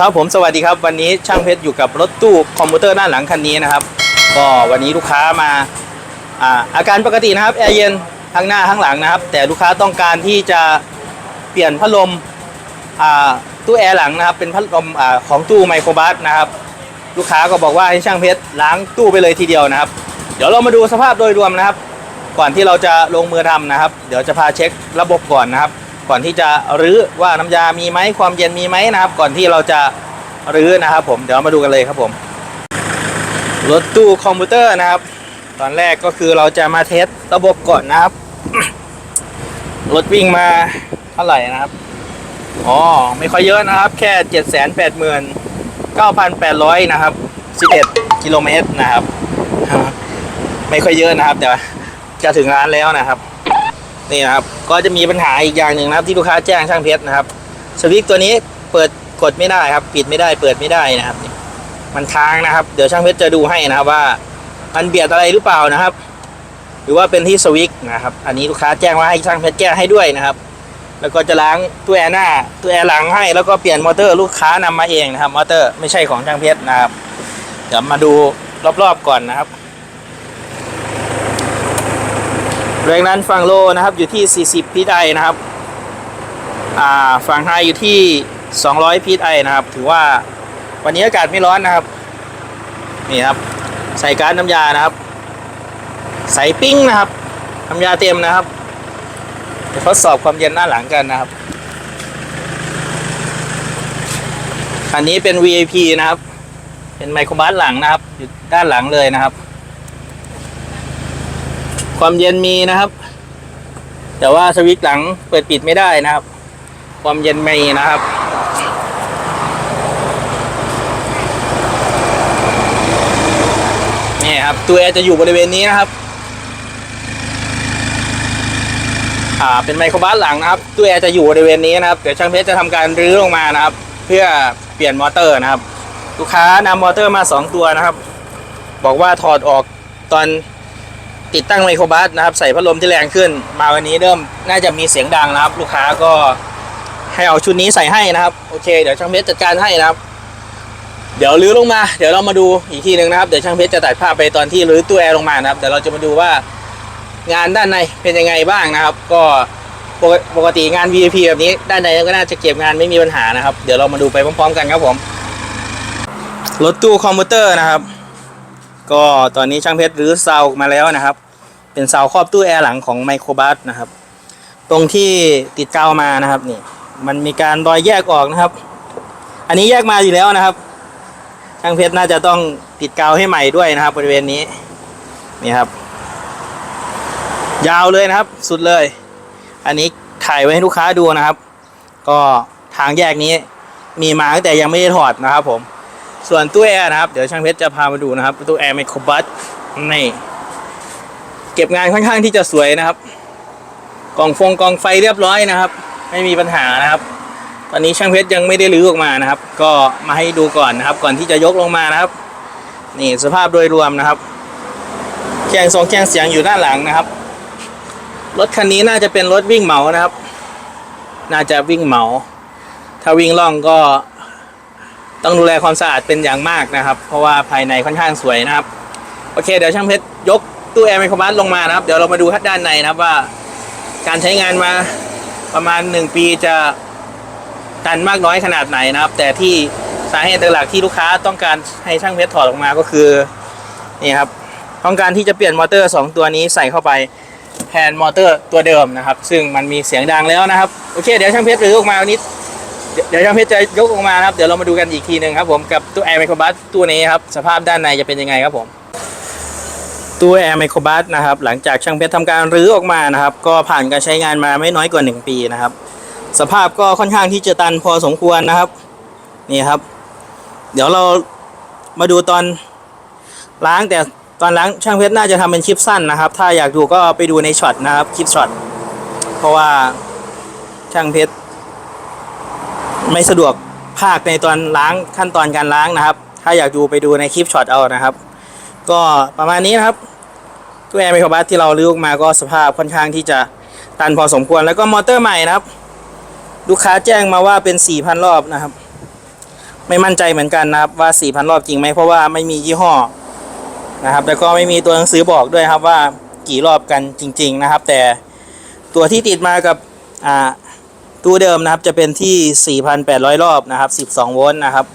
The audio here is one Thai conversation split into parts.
ครับผมสวัสดีครับวันนี้ช่างเพชรอยู่กับรถตู้คอมพิวเตอร์ด้านหลังคันนี้นะครับ ก็วันนี้ลูกค้ามาอาอาการปกตินะครับแอร์เย็นทั้งหน้าทั้งหลังนะครับ แต่ลูกค้าต้องการที่จะเปลี่ยนพัดลมตู้แอร์หลังนะครับ เป็นพัดลมอของตู้ไมโครบัสนะครับ ลูกค้าก็บอกว่าให้ช่างเพชรล้างตู้ไปเลยทีเดียวนะครับ เดี๋ยวเรามาดูสภาพโดยรวมนะครับ ก่อนที่เราจะลงมือทำนะครับ เดี๋ยวจะพาเช็คระบบก่อนนะครับ ก่อนที่จะรื้อว่าน้ำยามีไหมความเย็นมีไหมนะครับ ก่อนที่เราจะรื้อนะครับ ผมเดี๋ยวมาดูกันเลยครับผมรถตู้คอมพิวเตอร์นะครับ ตอนแรกก็คือเราจะมาเทสระบบก่อนนะครับรถวิ่งมาเท่าไหร่นะครับอ๋อไม่ค่อยเยอะนะครับ แค่เจ็ดแสนแปดหมื่นเก้าพันแปดร้อยนะครับสิบเอ็ดกิโลเมตรนะครับ ไม่ค่อยเยอะนะครับ แต่จะถึงร้านแล้วนะครับ นี่นะครับก็จะมีปัญหาอีกอย่างหนึ่งนะครับ ที่ลูกค้าแจ้งช่างเพชรนะครับสวิตตัวนี้เปิดกดไม่ได้ครับ ปิดไม่ได้เปิดไม่ได้นะครับมันค้างนะครับ เดี๋ยวช่างเพชรจะดูให้นะครับว่ามันเบียดอะไรหรือเปล่านะครับ หรือว่าเป็นที่สวิตนะครับ อันนี้ลูกค้าแจ้งว่าให้ช่างเพชรแก้ให้ด้วยนะครับ แล้วก็จะล้างตัวแอร์หน้าตัวแอร์หลังให้ แล้วก็เปลี่ยนมอเตอร์ลูกค้านำมาเองนะครับมอเตอร์ไม่ใช่ของช่างเพชรนะครับ เดี๋ยวมาดูรอบๆก่อนนะครับ แรงนั้นฝั่งโลนะครับอยู่ที่ 40 พีไอนะครับ อ่าฝั่งไฮอยู่ที่ 200 พีไอนะครับ ถือว่าวันนี้อากาศไม่ร้อนนะครับ นี่ครับ ใส่การดน้ำยานะครับ ใส่ปิ้งนะครับน้ำยาเต็มนะครับทดสอบความเย็นหน้าหลังกันนะครับ อันนี้เป็น VIP นะครับ เป็นไมโครบัสหลังนะครับ อยู่ด้านหลังเลยนะครับ ความเย็นมีนะครับ แต่ว่าสวิตช์หลังเปิดปิดไม่ได้นะครับ ความเย็นไม่นะครับ นี่ครับตัวแอร์จะอยู่บริเวณนี้นะครับ อ่าเป็นไมโครบัสหลังนะครับตัวแอร์จะอยู่บริเวณนี้นะครับเดี๋ยวช่างเพชรจะทำการรื้อลงมานะครับ เพื่อเปลี่ยนมอเตอร์นะครับ ลูกค้านำมอเตอร์มา 2 ตัวนะครับ บอกว่าถอดออกตอน ติดตั้งไมโครบัสนะครับ ใส่พัดลมที่แรงขึ้น มาวันนี้เริ่มน่าจะมีเสียงดังนะครับ ลูกค้าก็ให้เอาชุดนี้ใส่ให้นะครับ โอเค เดี๋ยวช่างเพชรจัดการให้นะครับ เดี๋ยวรื้อลงมา เดี๋ยวเรามาดูอีกทีหนึ่งนะครับ เดี๋ยวช่างเพชรจะตัดภาพไปตอนที่รื้อตู้แอร์ลงมานะครับ เดี๋ยวเราจะมาดูว่างานด้านในเป็นยังไงบ้างนะครับ ก็ปกปกติงาน VIP แบบนี้ด้านในก็น่าจะเก็บงานไม่มีปัญหานะครับ เดี๋ยวเรามาดูไปพร้อมๆกันครับผม รถตู้คอมพิวเตอร์นะครับ ก็ตอนนี้ช่างเพชรรื้อเซาออกมาแล้วนะครับ เป็นเสาครอบตู้แอร์หลังของไมโครบัสนะครับ ตรงที่ติดกาวมานะครับนี่ มันมีการรอยแยกออกนะครับ อันนี้แยกมาอยู่แล้วนะครับ ช่างเพชรน่าจะต้องติดกาวให้ใหม่ด้วยนะครับ บริเวณนี้นี่ครับ ยาวเลยนะครับ สุดเลย อันนี้ถ่ายไว้ให้ลูกค้าดูนะครับ ก็ทางแยกนี้มีมาตั้งแต่ยังไม่ได้ถอดนะครับผม ส่วนตู้แอร์นะครับ เดี๋ยวช่างเพชรจะพามาดูนะครับตู้แอร์ไมโครบัสนี่เก็บงานค่อนข้างที่จะสวยนะครับ กล่องฟงกล่องไฟเรียบร้อยนะครับ ไม่มีปัญหานะครับ ตอนนี้ช่างเพชรยังไม่ได้รื้อออกมานะครับ ก็มาให้ดูก่อนนะครับ ก่อนที่จะยกลงมานะครับ นี่สภาพโดยรวมนะครับแข้งทรงแข้งเสียงอยู่ด้านหลังนะครับ รถคันนี้น่าจะเป็นรถวิ่งเหมานะครับ น่าจะวิ่งเหมา ถ้าวิ่งล่องก็ ต้องดูแลความสะอาดเป็นอย่างมากนะครับ เพราะว่าภายในค่อนข้างสวยนะครับ โอเค เดี๋ยวช่างเพชรยกตู้แอร์ไมโครบัสลงมานะครับ เดี๋ยวเรามาดูด้านในนะครับว่า การใช้งานมาประมาณ 1 ปีจะตันมากน้อยขนาดไหนนะครับ แต่ที่สาเหตุหลักที่ลูกค้าต้องการให้ช่างเพชรถอดออกมาก็คือนี่ครับต้องการที่จะเปลี่ยนมอเตอร์ 2 ตัวนี้ใส่เข้าไปแทนมอเตอร์ตัวเดิมนะครับ ซึ่งมันมีเสียงดังแล้วนะครับ โอเค เดี๋ยวช่างเพชรรื้อออกมาวันนี้ เดี๋ยวช่างเพชรจะยกออกมานะครับ เดี๋ยวเรามาดูกันอีกทีหนึ่งครับผมกับตู้แอร์ไมโครบัสตัวนี้ครับ สภาพด้านในจะเป็นยังไงครับผมตู้แอร์ไมโครบัสนะครับ หลังจากช่างเพชรทำการรื้อออกมานะครับ ก็ผ่านการใช้งานมาไม่น้อยกว่า 1 ปีนะครับ สภาพก็ค่อนข้างที่จะตันพอสมควรนะครับ นี่ครับ เดี๋ยวเรามาดูตอนล้างแต่ตอนล้างช่างเพชรน่าจะทำเป็นคลิปสั้นนะครับ ถ้าอยากดูก็ไปดูในช็อตนะครับคลิปช็อตเพราะว่าช่างเพชร ไม่สะดวกภาคในตอนล้างขั้นตอนการล้างนะครับ ถ้าอยากดูไปดูในคลิปช็อตเอานะครับ ก็ประมาณนี้นะครับตู้แอร์ไมโครบัสที่เราลื้อออกมาก็สภาพค่อนข้างที่จะตันพอสมควรแล้วก็มอเตอร์ใหม่นะครับ ลูกค้าแจ้งมาว่าเป็น4,000รอบนะครับ ไม่มั่นใจเหมือนกันนะครับว่า4,000รอบจริงไหมเพราะว่าไม่มียี่ห้อนะครับ แล้วก็ไม่มีตัวหนังสือบอกด้วยครับว่ากี่รอบกันจริง ๆนะครับ แต่ตัวที่ติดมากับอ่า ตู้เดิมนะครับจะเป็นที่ 4,800 รอบนะครับ 12 โวลต์นะครับ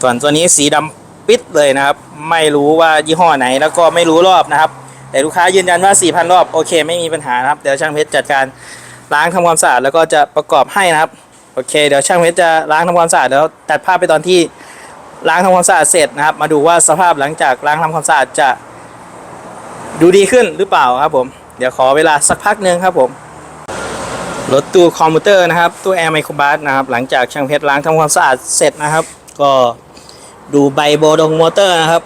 ส่วนตัวนี้สีดำปิดเลยนะครับ ไม่รู้ว่ายี่ห้อไหนแล้วก็ไม่รู้รอบนะครับ แต่ลูกค้ายืนยันว่า 4,000 รอบโอเค ไม่มีปัญหานะครับ เดี๋ยวช่างเพชรจัดการล้างทำความสะอาดแล้วก็จะประกอบให้นะครับ โอเค เดี๋ยวช่างเพชรจะล้างทำความสะอาดแล้วตัดภาพไปตอนที่ล้างทำความสะอาดเสร็จนะครับ มาดูว่าสภาพหลังจากล้างทำความสะอาดจะดูดีขึ้นหรือเปล่าครับผม เดี๋ยวขอเวลาสักพักหนึ่งครับผม รถตู้คอมพิวเตอร์นะครับตู้แอร์ไมโครบัสนะครับ หลังจากช่างเพชรล้างทำความสะอาดเสร็จนะครับ ก็ดูใบโบดงมอเตอร์นะครับ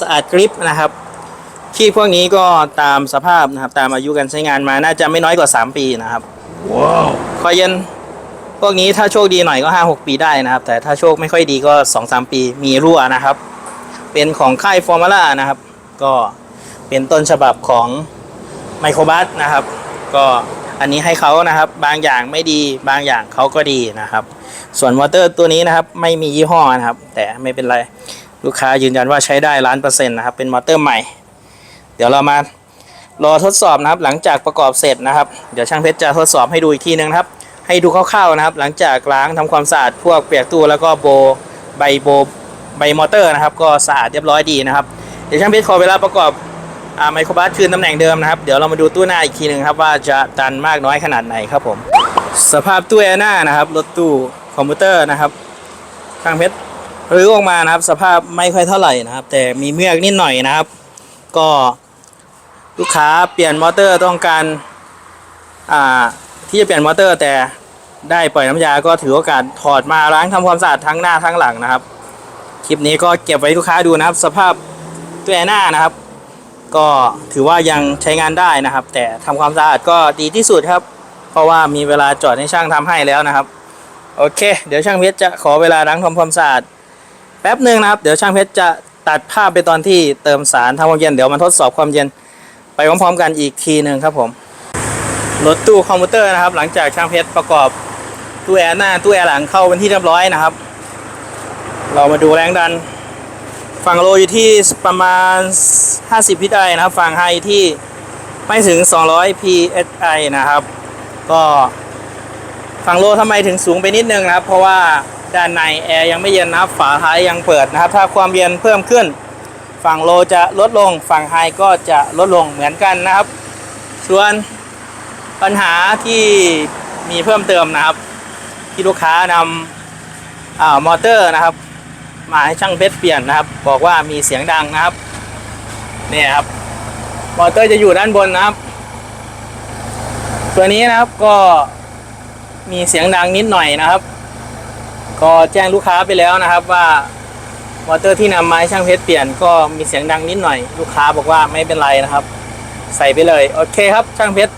สะอาดกริปนะครับที่พวกนี้ก็ตามสภาพนะครับ ตามอายุการใช้งานมาน่าจะไม่น้อยกว่า 3 ปีนะครับว้าวคอยเย็นพวกนี้ถ้าโชคดีหน่อยก็ 5 6 ปีได้นะครับ แต่ถ้าโชคไม่ค่อยดีก็ 2 3 ปีมีรั่วนะครับ เป็นของค่ายฟอร์มูล่านะครับ ก็เป็นต้นฉบับของไมโครบัสนะครับ ก็ อันนี้ให้เขานะครับบางอย่างไม่ดีบางอย่างเขาก็ดีนะครับ ส่วนมอเตอร์ตัวนี้นะครับไม่มียี่ห้อนะครับ แต่ไม่เป็นไรลูกค้ายืนยันว่าใช้ได้ล้านเปอร์เซ็นต์นะครับเป็นมอเตอร์ใหม่ เดี๋ยวเรามารอทดสอบนะครับ หลังจากประกอบเสร็จนะครับ เดี๋ยวช่างเพชรจะทดสอบให้ดูอีกทีนึงนะครับ ให้ดูคร่าวๆนะครับ หลังจากล้างทำความสะอาดพวกเปียกตู้แล้วก็โบใบโบใบมอเตอร์นะครับ ก็สะอาดเรียบร้อยดีนะครับเดี๋ยวช่างเพชรขอเวลาประกอบ ไมโครบัสคืนตำแหน่งเดิมนะครับ เดี๋ยวเรามาดูตู้หน้าอีกทีหนึ่งครับว่าจะตันมากน้อยขนาดไหนครับผม สภาพตู้แอร์หน้านะครับรถตู้คอมพิวเตอร์นะครับช่างเพชรรื้อออกมานะครับสภาพไม่ค่อยเท่าไหร่นะครับ แต่มีเมือกนิดหน่อยนะครับ ก็ลูกค้าเปลี่ยนมอเตอร์ต้องการอ่าที่จะเปลี่ยนมอเตอร์ แต่ได้ปล่อยน้ำยาก็ถือโอกาสถอดมาล้างทำความสะอาดทั้งหน้าทั้งหลังนะครับ คลิปนี้ก็เก็บไว้ลูกค้าดูนะครับ สภาพตัวแอร์หน้านะครับ ก็ถือว่ายังใช้งานได้นะครับ แต่ทำความสะอาดก็ดีที่สุดครับ เพราะว่ามีเวลาจอดให้ช่างทำให้แล้วนะครับ โอเค เดี๋ยวช่างเพชรจะขอเวลาล้างทำความสะอาดแป๊บหนึ่งนะครับ เดี๋ยวช่างเพชรจะตัดภาพไปตอนที่เติมสารทำความเย็นเดี๋ยวมาทดสอบความเย็นไปพร้อมๆกันอีกทีหนึ่งครับผมรถตู้คอมพิวเตอร์นะครับ หลังจากช่างเพชรประกอบตู้แอร์หน้าตู้แอร์หลังเข้าเป็นที่เรียบร้อยนะครับ เรามาดูแรงดัน ฝั่งโลอยู่ที่ประมาณ 50พิไอนะครับ ฝั่งไฮที่ไม่ถึง 200 psi นะครับ ก็ฝั่งโลทำไมถึงสูงไปนิดนึงนะครับ เพราะว่าด้านในแอร์ยังไม่เย็นนะครับ ฝาท้ายยังเปิดนะครับ ถ้าความเย็นเพิ่มขึ้น ฝั่งโลจะลดลง ฝั่งไฮก็จะลดลงเหมือนกันนะครับ ส่วนปัญหาที่มีเพิ่มเติมนะครับ ที่ลูกค้านำอมอเตอร์นะครับ มาให้ช่างเพชรเปลี่ยนนะครับ บอกว่ามีเสียงดังนะครับเนี่ยครับมอเตอร์จะอยู่ด้านบนนะครับ ตัวนี้นะครับก็มีเสียงดังนิดหน่อยนะครับ ก็แจ้งลูกค้าไปแล้วนะครับว่ามอเตอร์ที่นำมาให้ช่างเพชรเปลี่ยนก็มีเสียงดังนิดหน่อย ลูกค้าบอกว่าไม่เป็นไรนะครับ ใส่ไปเลยโอเคครับช่างเพชร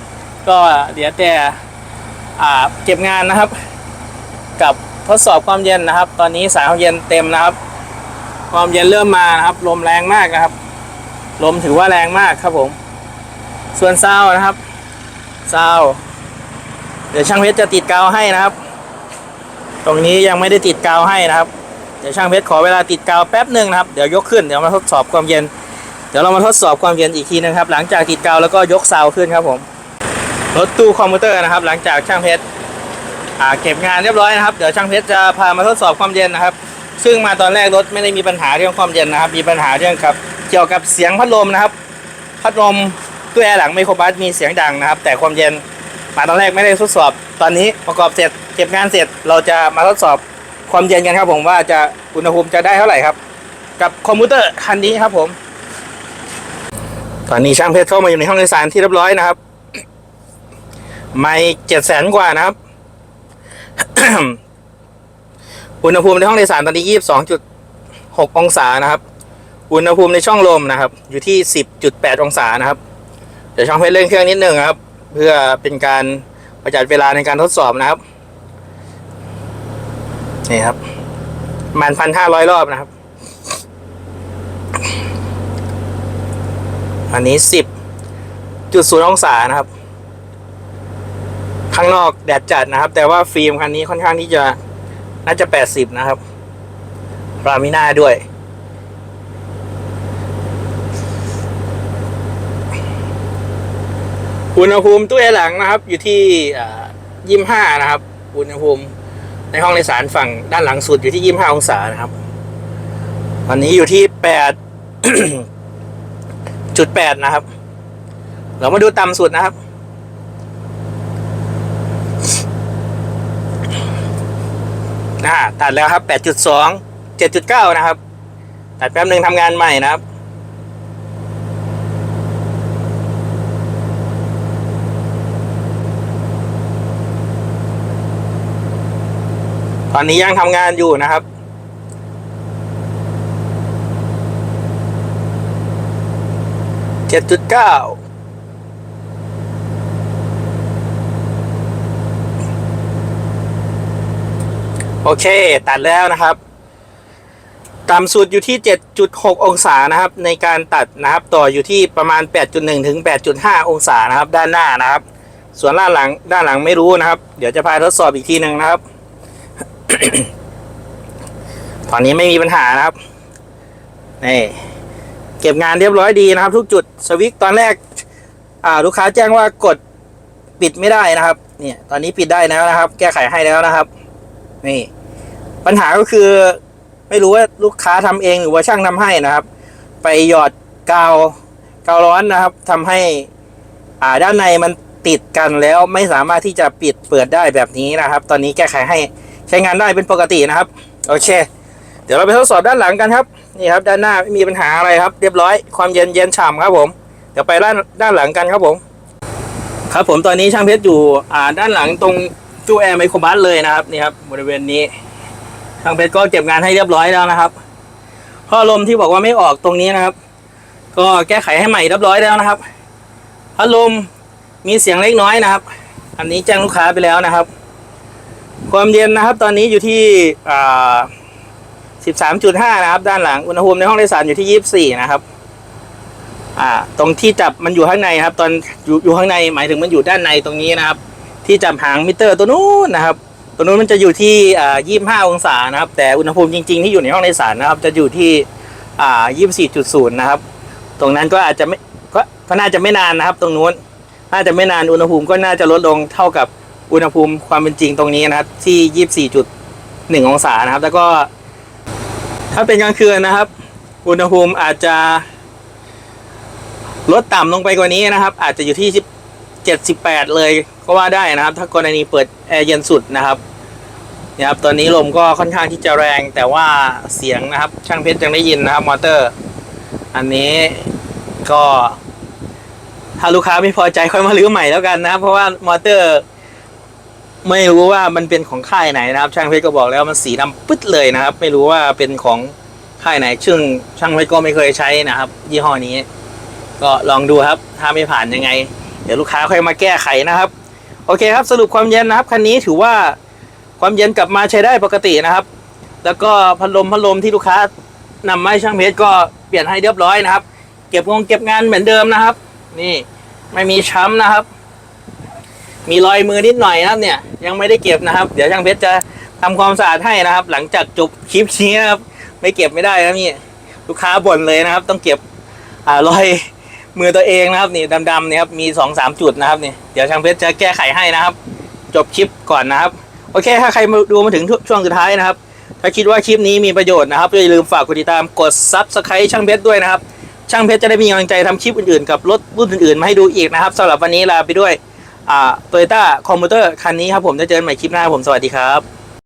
ก็เดี๋ยวแต่เก็บงานนะครับ กับ ทดสอบความเย็นนะครับ ตอนนี้สายความเย็นเต็มนะครับ ความเย็นเริ่มมานะครับ ลมแรงมากนะครับ ลมถือว่าแรงมากครับผม ส่วนซาวนะครับซาวเดี๋ยวช่างเพชรจะติดกาวให้นะครับ ตรงนี้ยังไม่ได้ติดกาวให้นะครับ เดี๋ยวช่างเพชรขอเวลาติดกาวแป๊บหนึ่งนะครับ เดี๋ยวยกขึ้น เดี๋ยวมาทดสอบความเย็น เดี๋ยวเรามาทดสอบความเย็นอีกทีนึงครับ หลังจากติดกาวแล้วก็ยกซาวขึ้นครับผม รถตู้คอมพิวเตอร์นะครับ หลังจากช่างเพชร อ่าเก็บงานเรียบร้อยนะครับ เดี๋ยวช่างเพชรจะพามาทดสอบความเย็นนะครับ ซึ่งมาตอนแรกรถไม่ได้มีปัญหาเรื่องความเย็นนะครับ มีปัญหาเรื่องกับเกี่ยวกับเสียงพัดลมนะครับ พัดลมตู้แอร์หลังไมโครบัสมีเสียงดังนะครับ แต่ความเย็นมาตอนแรกไม่ได้ทดสอบ ตอนนี้ประกอบเสร็จเก็บงานเสร็จเราจะมาทดสอบความเย็นกันครับผมว่าจะอุณหภูมิจะได้เท่าไหร่ครับ กับคอมพิวเตอร์คันนี้ครับผม ตอนนี้ช่างเพชรเข้ามาอยู่ในห้องโดยสารที่เรียบร้อยนะครับ ไม่เจ็ดแสนกว่านะครับ อุณหภูมิในห้องโดยสารตอนนี้ยี่สิบสองจุดหกองศานะครับ อุณหภูมิในช่องลมนะครับ อยู่ที่สิบจุดแปดองศานะครับ เดี๋ยวช่องเพชรเร่งเครื่องนิดนึงครับ เพื่อเป็นการประหยัดเวลาในการทดสอบนะครับ นี่ครับประมันพันห้าร้อยรอบนะครับ อันนี้สิบจุดศูนย์องศานะครับ ข้างนอกแดดจัดนะครับ แต่ว่าฟิล์มคันนี้ค่อนข้างที่จะน่าจะ 80 นะครับรามิน่าด้วย อุณหภูมิตู้แอร์หลังนะครับ อยู่ที่ยี่สิบห้านะครับ อุณหภูมิในห้องโดยสารฝั่งด้านหลังสุดอยู่ที่ยี่สิบห้าองศานะครับ ตอนนี้อยู่ที่แปดจุดแปดนะครับ เรามาดูต่ำสุดนะครับ 5ตัดแล้วครับ 8.2 7.9 นะครับ ตัดแป๊บหนึ่งทำงานใหม่นะครับ ตอนนี้ยังทำงานอยู่นะครับเจ็ดจุดเก้า โอเค ตัดแล้วนะครับ ต่ำสุดอยู่ที่ 7.6 องศานะครับ ในการตัดนะครับ ต่ออยู่ที่ประมาณ 8.1 ถึง 8.5 องศานะครับ ด้านหน้านะครับ ส่วนด้านหลังด้านหลังไม่รู้นะครับ เดี๋ยวจะพาทดสอบอีกทีหนึ่งนะครับ ตอนนี้ไม่มีปัญหานะครับนี่เก็บงานเรียบร้อยดีนะครับ ทุกจุดสวิตตอนแรกลูกค้าแจ้งว่ากดปิดไม่ได้นะครับ เนี่ย ตอนนี้ปิดได้แล้วนะครับ แก้ไขให้แล้วนะครับ นี่ ปัญหาก็คือไม่รู้ว่าลูกค้าทำเองหรือว่าช่างทำให้นะครับ ไปหยอดกาวกาวร้อนนะครับทำให้อ่าด้านในมันติดกันแล้วไม่สามารถที่จะปิดเปิดได้แบบนี้นะครับ ตอนนี้แก้ไขให้ใช้งานได้เป็นปกตินะครับโอเค เดี๋ยวเราไปทดสอบด้านหลังกันครับนี่ครับ ด้านหน้าไม่มีปัญหาอะไรครับ เรียบร้อยความเย็นเย็นฉ่ำครับผม เดี๋ยวไปด้านด้านหลังกันครับผม ครับผมตอนนี้ช่างเพชรอยู่อ่าด้านหลังตรง ตู้แอร์ไมโครบัสเลยนะครับนี่ครับบริเวณนี้ช่างเพชรก็เก็บงานให้เรียบร้อยแล้วนะครับท่อลมที่บอกว่าไม่ออกตรงนี้นะครับ ก็แก้ไขให้ใหม่เรียบร้อยแล้วนะครับพัดลมมีเสียงเล็กน้อยนะครับ อันนี้แจ้งลูกค้าไปแล้วนะครับ ความเย็นนะครับ ตอนนี้อยู่ที่อ่า13.5 นะครับ ด้านหลังอุณหภูมิในห้องโดยสารอยู่ที่ 24 นะครับ อ่า ตรงที่จับมันอยู่ข้างในครับ ตอนอยู่อยู่ข้างในหมายถึงมันอยู่ด้านในตรงนี้นะครับ ที่จับหางมิเตอร์ตัวนู้นนะครับ ตัวนู้นมันจะอยู่ที่อ่า25องศานะครับ แต่อุณหภูมิจริง ๆ ที่อยู่ในห้องโดยสารนะครับ จะอยู่ที่อ่า24.0นะครับ ตรงนั้นก็อาจจะไม่ก็ก็น่าจะไม่นานนะครับ ตรงนู้นน่าจะไม่นานอุณหภูมิก็น่าจะลดลงเท่ากับอุณหภูมิความเป็นจริงตรงนี้นะครับ ที่24.1องศานะครับ แล้วก็ ถ้าเป็นกลางคืนนะครับ อุณหภูมิอาจจะลดต่ำลงไปกว่านี้นะครับ อาจจะอยู่ที่ 78 เลยก็ว่าได้นะครับ ถ้ากรณีเปิดแอร์เย็นสุดนะครับนี่ยครับตอนนี้ลมก็ค่อนข้างที่จะแรงแต่ว่าเสียงนะครับ ช่างเพชรยังได้ยินนะครับมอเตอร์ อันนี้ก็ ถ้าลูกค้าไม่พอใจค่อยมาลื้อใหม่แล้วกันนะครับ เพราะว่ามอเตอร์ ไม่รู้ว่ามันเป็นของค่ายไหนนะครับ ช่างเพชรก็บอกแล้วมันสีดำปึ๊ดเลยนะครับ ไม่รู้ว่าเป็นของค่ายไหน ซึ่งช่างเพชรก็ไม่เคยใช้นะครับ ยี่ห้อนี้ ก็ลองดูครับ ถ้าไม่ผ่านยังไง เดี๋ยวลูกค้าค่อยมาแก้ไขนะครับ โอเคครับสรุปความเย็นนะครับคันนี้ถือว่าความเย็นกลับมาใช้ได้ปกตินะครับ แล้วก็พัดลมพัดลมที่ลูกค้านำมาให้ช่างเพชรก็เปลี่ยนให้เรียบร้อยนะครับ เก็บงงเก็บงานเหมือนเดิมนะครับ นี่ไม่มีช้ำนะครับ มีรอยมือนิดหน่อยนะครับเนี่ย ยังไม่ได้เก็บนะครับ เดี๋ยวช่างเพชรจะทำความสะอาดให้นะครับ หลังจากจบคลิปนี้นะครับ ไม่เก็บไม่ได้นะนี่ลูกค้าบ่นเลยนะครับ ต้องเก็บอ่ารอย มือตัวเองนะครับนี่ดำๆเนี่ยครับมีสองสามจุดนะครับนี่เดี๋ยวช่างเพชรจะแก้ไขให้นะครับ จบคลิปก่อนนะครับ โอเค ถ้าใครมาดูมาถึงช่วงสุดท้ายนะครับ ถ้าคิดว่าคลิปนี้มีประโยชน์นะครับอย่าลืมฝากกดติดตามกด Subscribe ช่างเพชรด้วยนะครับ ช่างเพชรจะได้มีกำลังใจทำคลิปอื่นๆกับรถรุ่นอื่นๆมาให้ดูอีกนะครับสำหรับวันนี้ลาไปด้วยอ่าโตโยต้าคอมพิวเตอร์คันนี้ครับผมจะเจอกันใหม่คลิปหน้าผมสวัสดีครับ